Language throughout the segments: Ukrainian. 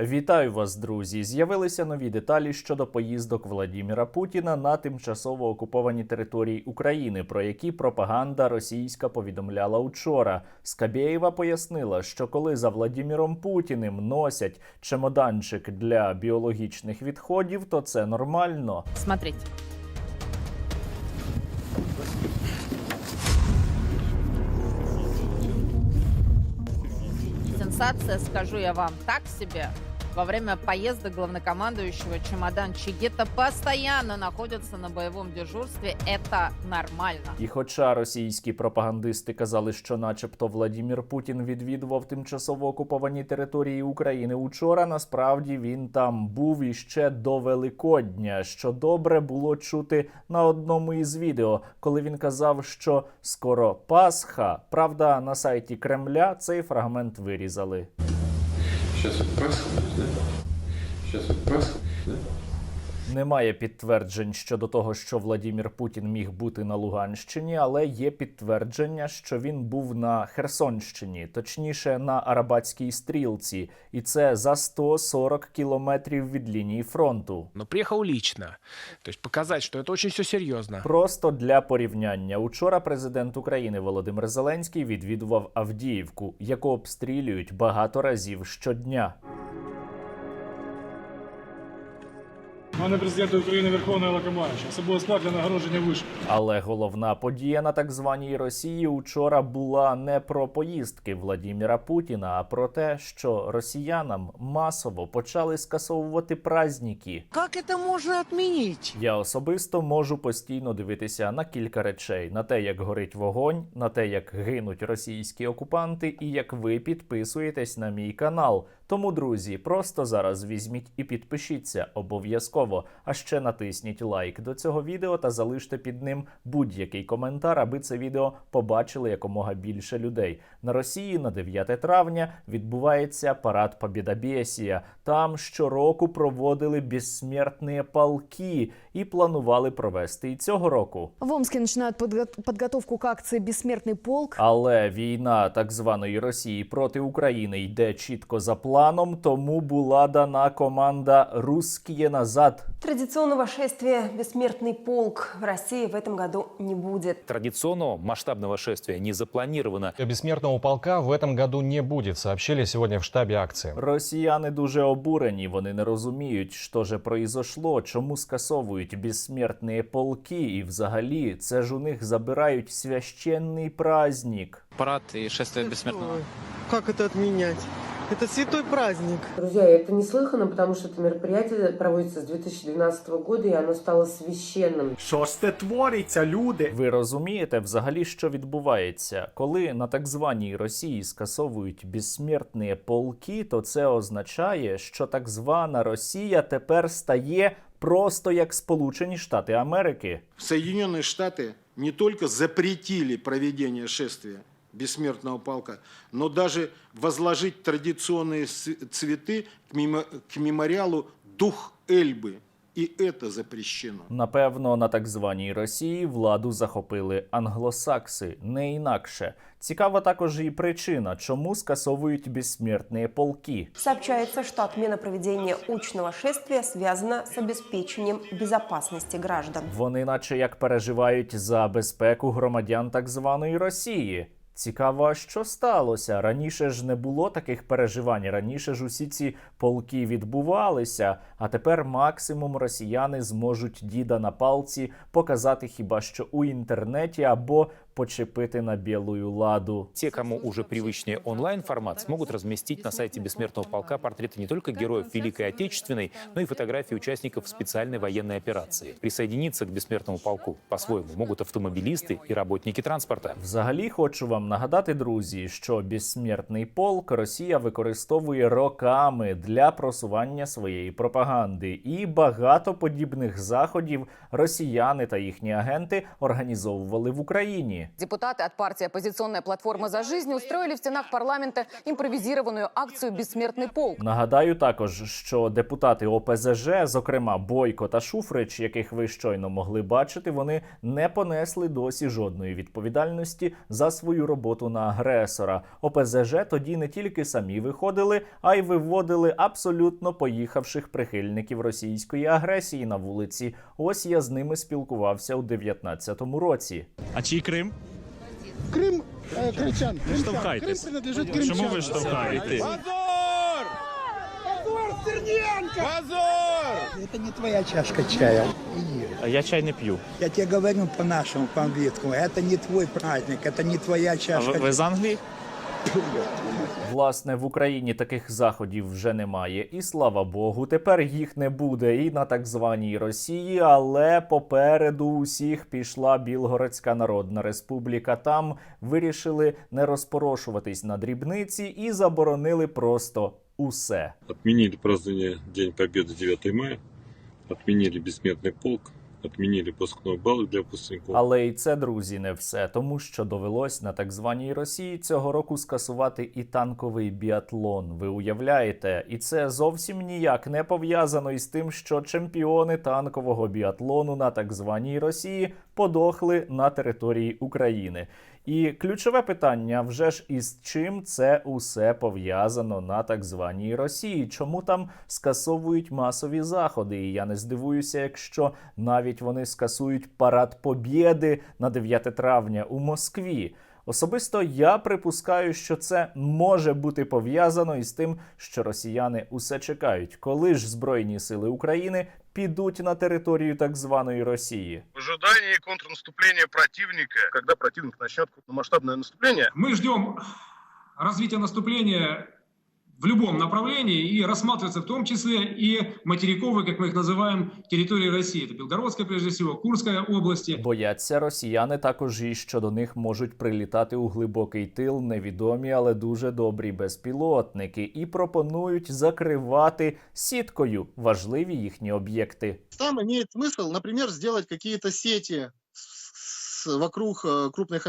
Вітаю вас, друзі! З'явилися нові деталі щодо поїздок Владіміра Путіна на тимчасово окуповані території України, про які пропаганда російська повідомляла учора. Скабєєва пояснила, що коли за Владіміром Путіним носять чемоданчик для біологічних відходів, то це нормально. Смотрите. Сенсация, скажу я вам, так себе. Во время поездок главнокомандующего чемодан Чигета постоянно находится на боевом дежурстве. Это нормально. І хоча російські пропагандисти казали, що, начебто, Владімір Путін відвідував тимчасово окуповані території України учора, насправді він там був іще до Великодня, що добре було чути на одному із відео, коли він казав, що скоро Пасха. Правда, на сайті Кремля цей фрагмент вирізали. Сейчас вот Пасха да? Сейчас вот Пасха, да? Немає підтверджень щодо того, що Владімір Путін міг бути на Луганщині, але є підтвердження, що він був на Херсонщині, точніше на Арабатській стрілці, і це за 140 кілометрів від лінії фронту. но приехал лично. То есть показать, что это очень все серьезно. Просто для порівняння, учора президент України Володимир Зеленський відвідував Авдіївку, яку обстрілюють багато разів щодня. Пане президенте України Верховний Лакоманович, особливо склад для нагородження вишки. Але головна подія на так званій Росії учора була не про поїздки Владіміра Путіна, а про те, що росіянам масово почали скасовувати праздники. Как это можно отменить? Я особисто можу постійно дивитися на кілька речей: на те, як горить вогонь, на те, як гинуть російські окупанти, і як ви підписуєтесь на мій канал. Тому, друзі, просто зараз візьміть і підпишіться обов'язково. А ще натисніть лайк до цього відео та залиште під ним будь-який коментар, аби це відео побачили якомога більше людей. На Росії на 9 травня відбувається парад Побєдобєсія. Там щороку проводили безсмертні полки і планували провести і цього року. В Омске начинают подго- подготовку к акции «Бессмертный полк». Але війна так званої Росії проти України йде чітко за планом, тому була дана команда «Русские назад Традиционного шествия «Бессмертный полк» в России в этом году не будет. Традиционного масштабного шествия не запланировано. Бессмертного полка в этом году не будет, сообщили сегодня в штабе акции. Росіяни дуже обурені. Вони не розуміють, що же произошло, чому скасовують безсмертні полки, і взагалі це ж у них забирають священний праздник. парад и шествие бессмертного. Как это отменять? Это святой праздник. Друзья, это неслыханно, потому что это мероприятие проводится с 2012 года, и оно стало священным. Що ж це твориться, люди? Ви розумієте взагалі, що відбувається? Коли на так званій Росії скасовують безсмертні полки, то це означає, що так звана Росія тепер стає просто як Сполучені Штати Америки. Соединенные Штаты не только запретили проведение шествия бессмертного полка, но даже возложить традиционные с- цветы к, мемо- к мемориалу «Дух Эльбы». И это запрещено. Напевно, на так званій Росії владу захопили англосакси, не інакше. Цікава також і причина, чому скасовують безсмертні полки. Сообщается, что отмена проведения учного шествия связана с обеспечением безопасности граждан. Вони, наче як переживають за безпеку громадян так званої Росії. Цікаво, що сталося? Раніше ж не було таких переживань. Раніше ж усі ці полки відбувалися, а тепер максимум росіяни зможуть діда на палці показати хіба що у інтернеті або почепити на білую ладу. Те, кому уже привычнее онлайн-формат, смогут разместить на сайте Бессмертного полка портреты не только героев Великой Отечественной, но и фотографии участников специальной военной операции. Присоединиться к Бессмертному полку по-своему могут автомобилисты и работники транспорта. Взагалі хочу вам нагадати, друзі, що безсмертний полк Росія використовує роками для просування своєї пропаганди, і багато подібних заходів росіяни та їхні агенти організовували в Україні. Україні. Депутаты от партии «Оппозиционная платформа за жизнь» устроили в стенах парламента импровизированную акцию «Бессмертный полк». Нагадаю також, що депутати ОПЗЖ, зокрема Бойко та Шуфрич, яких ви щойно могли бачити, вони не понесли досі жодної відповідальності за свою роботу на агресора. ОПЗЖ тоді не тільки самі виходили, а й виводили абсолютно поїхавших прихильників російської агресії на вулиці. Ось я з ними спілкувався у 19-му році. А чий Крим? Крым, э, крымчан. Не штовхайтесь. Крым принадлежит крымчанам. Чому ви штовхаєте? Это не твоя чашка чая. А я чай не п'ю. Я тебе говорю по-нашему, по-английскому. Это не твой праздник, это не твоя чашка. з Англії? Власне, в Україні таких заходів вже немає, і слава Богу, тепер їх не буде і на так званій Росії. Але попереду усіх пішла Білгородська Народна Республіка. Там вирішили не розпорошуватись на дрібниці і заборонили просто усе. Отменили празднование День Победы 9 мая, отменили бессмертный полк, отменили выпускной бал для випускників. Але і це, друзі, не все, тому що довелось на так званій Росії цього року скасувати і танковий біатлон. Ви уявляєте? І це зовсім ніяк не пов'язано із тим, що чемпіони танкового біатлону на так званій Росії подохли на території України. І ключове питання вже ж із чим це усе пов'язано на так званій Росії? Чому там скасовують масові заходи? І я не здивуюся, якщо навіть вони скасують парад Побєди на 9 травня у Москві. Особисто я припускаю, що це може бути пов'язано із тим, що росіяни усе чекають, коли ж Збройні сили України підуть на територію так званої Росії. В ожидании контрнаступления противника, когда противник начнет масштабне наступление, Мы ждем развития наступления в любом направлении и рассматривается в том числе и материковые, как мы их называем, территории России. Это Белгородская, прежде всего, Курская области. Бояться росіяни також і що до них можуть прилітати у глибокий тил невідомі, але дуже добрі безпілотники, і пропонують закривати сіткою важливі їхні об'єкти. Там имеет смысл, например, сделать какие-то сети с- вокруг э, крупных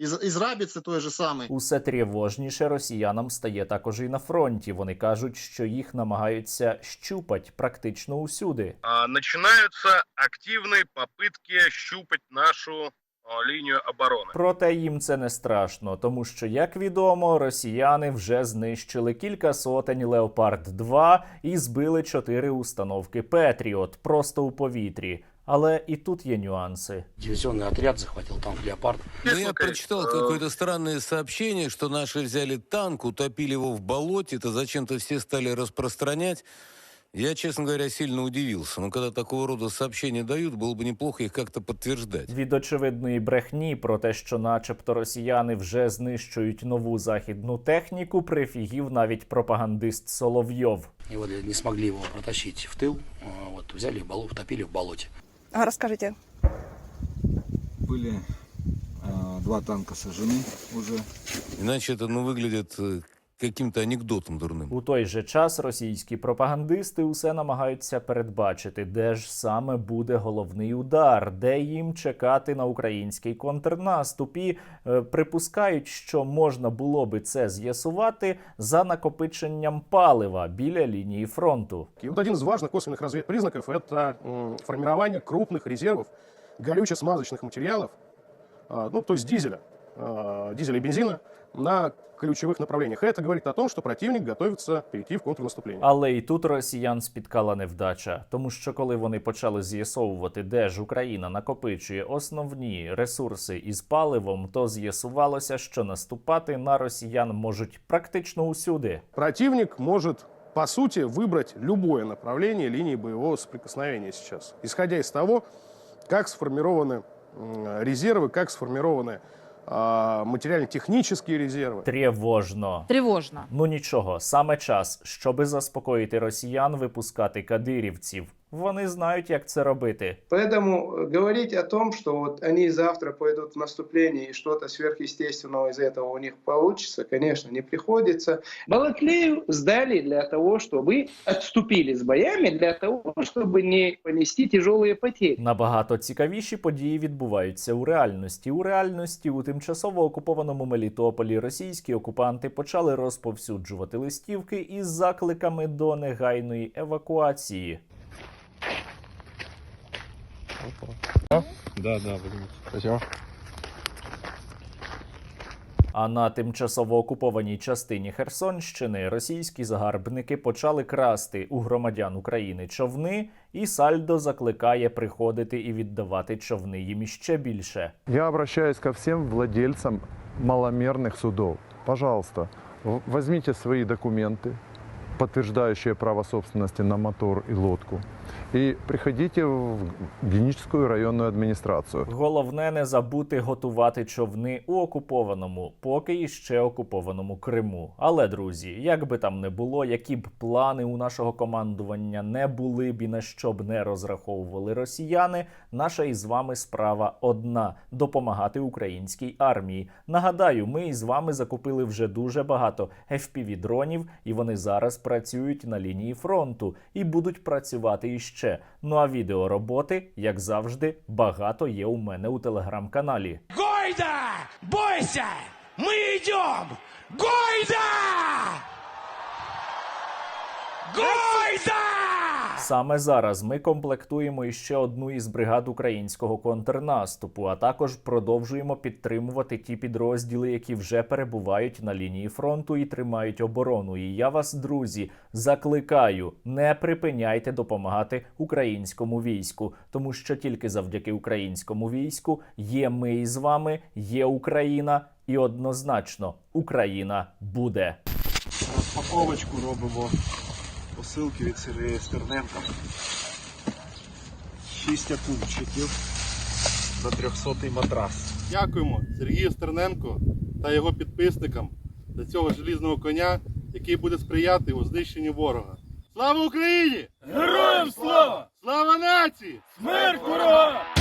объектов, из, из рабицы той же самой. Усе тривожніше росіянам стає також і на фронті. Вони кажуть, що їх намагаються щупать практично усюди. А, начинаются активные попытки щупать нашу а, линию обороны. Проте їм це не страшно, тому що, як відомо, росіяни вже знищили кілька сотень Леопард 2 і збили чотири установки Петріот просто у повітрі. Але і тут є нюанси. Дивизионный отряд захватил танк «Леопард». Ну, я прочитал какое-то странное сообщение, что наши взяли танк, утопили его в болоте, это зачем-то все стали распространять. Я, честно говоря, сильно удивился. Но когда такого рода сообщения дают, было бы неплохо их как-то подтверждать. Від очевидної брехні про те, що, начебто, росіяни вже знищують нову західну техніку, прифігів навіть пропагандист Соловйов. И вот не смогли его протащить в тыл, а, вот взяли в болото, утопили в болоте. А расскажите. Были два танка сожжены уже. Иначе это, ну, выглядит э, каким-то анекдотом дурным. У той же час російські пропагандисти усе намагаються передбачити, де ж саме буде головний удар, де їм чекати на український контрнаступ. І е, припускають, що можна було би це з'ясувати за накопиченням палива біля лінії фронту. И вот один из важных косвенных разведпризнаков – это м, формирование крупных резервов горюче-смазочных материалов, а, ну, то есть дизеля, а, дизеля и бензина на ключевых направлениях. И это говорит о том, что противник готовится перейти в контрнаступление. Але і тут росіян спіткала невдача, тому що коли вони почали з'ясовувати, де ж Україна накопичує основні ресурси із паливом, то з'ясувалося, що наступати на росіян можуть практично усюди. Противник может, по сути, выбрать любое направление линии боевого соприкосновения сейчас, исходя из того, как сформированы м, резервы, как сформированы а, материально-технические резервы. Тривожно. Тревожно. Ну нічого, саме час, щоби заспокоїти росіян, випускати кадирівців. Вони знають, як це робити. Поэтому э, говорить о том, что вот они завтра пойдут в наступление и что-то сверхъестественного из этого у них получится, конечно, не приходится. Балаклею сдали для того, чтобы отступили с боями, для того, чтобы не понести тяжелые потери. Набагато цікавіші події відбуваються у реальності. У реальності у тимчасово окупованому Мелітополі російські окупанти почали розповсюджувати листівки із закликами до негайної евакуації. Да, да, Спасибо. А на тимчасово окупованій частині Херсонщини російські загарбники почали красти у громадян України човни, і Сальдо закликає приходити і віддавати човни їм іще більше. Я обращаюсь ко всем владельцам маломерных судов. Пожалуйста, в- возьмите свои документы, подтверждающие право собственности на мотор и лодку, и приходите в Геническую районную администрацию. Головне не забути готувати човни у окупованому, поки іще окупованому Криму. Але друзі, як би там не було, які б плани у нашого командування не були б і на що б не розраховували росіяни, наша із вами справа одна допомагати українській армії. Нагадаю, ми із вами закупили вже дуже багато fpv дронів, і вони зараз працюють на лінії фронту і будуть працювати іще. Ну а відеороботи, як завжди, багато є у мене у телеграм-каналі. Гойда! Бойся! Ми идем! Гойда! Гойда! Саме зараз ми комплектуємо іще одну із бригад українського контрнаступу, а також продовжуємо підтримувати ті підрозділи, які вже перебувають на лінії фронту і тримають оборону. І я вас, друзі, закликаю, не припиняйте допомагати українському війську, тому що тільки завдяки українському війську є ми із вами, є Україна, і однозначно Україна буде. Розпаковочку робимо посилки від Сергія Стерненка. Шість акумчиків за 300-й матрас. Дякуємо Сергію Стерненко та його підписникам за цього желізного коня, який буде сприяти у знищенні ворога. Слава Україні! Героям слава! Слава нації! Смерть ворогам!